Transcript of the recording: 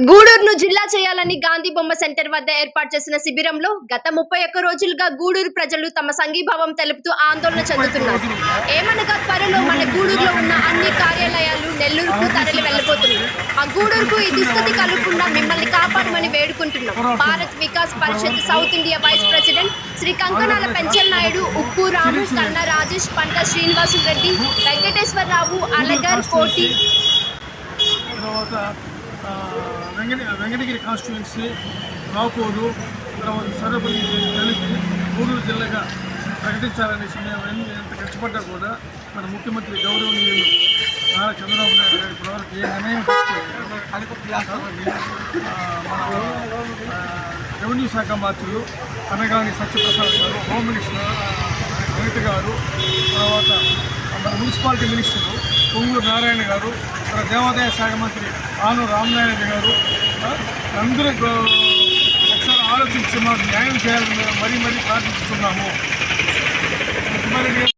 గూడూరును జిల్లా చేయాలని గాంధీ బొమ్మ సెంటర్ వద్ద ఏర్పాటు చేసిన శిబిరంలో గత ముప్పై ఒక్క రోజులుగా గూడూరు ప్రజలు తమ సంఘీభావం తెలుపుతూ ఆందోళన చెందుతున్నారు. ఏమనగా త్వరలో మన గూడూరులో ఉన్న అన్ని కార్యాలయాలు నెల్లూరుకు తరలి వెళ్ళిపోతున్నాయి ఆ గూడూరుకు ఈ దుస్థితి కలగకుండా మిమ్మల్ని కాపాడమని వేడుకుంటున్నాం. Bharat Vikas Parishad south India vice president Shri Kankanala Penchal Naidu Uppu Ramu కన్న రాజేష్ పంట శ్రీనివాసులు రెడ్డి వెంకటేశ్వరరావు అలగర్ కోటి వెంకట వెంకటగిరి కాన్స్టిట్యున్సీ రాపూరు తర్వాత సర్వపల్లి కలిపి గూడూరు జిల్లాగా ప్రకటించాలనేసి మేము ఎంత కష్టపడ్డా కూడా మన ముఖ్యమంత్రి గౌరవనీయులు నారా చంద్రబాబు నాయుడు గారు ఇప్పటివరకు ఏ నిర్ణయం మన రెవెన్యూ శాఖ మంత్రులు అనగాని సత్యప్రసాద్ గారు హోమ్ మినిస్టర్ వెంకట గారు తర్వాత మన మున్సిపాలిటీ మినిస్టరు పొంగూరు నారాయణ గారు ఇక్కడ దేవాదాయ శాఖ మంత్రి ఆను రామనారాయణ గారు అందరూ ఒకసారి ఆలోచించి మాకు న్యాయం చేయాలని మరీ మరీ ప్రార్థిస్తున్నాము.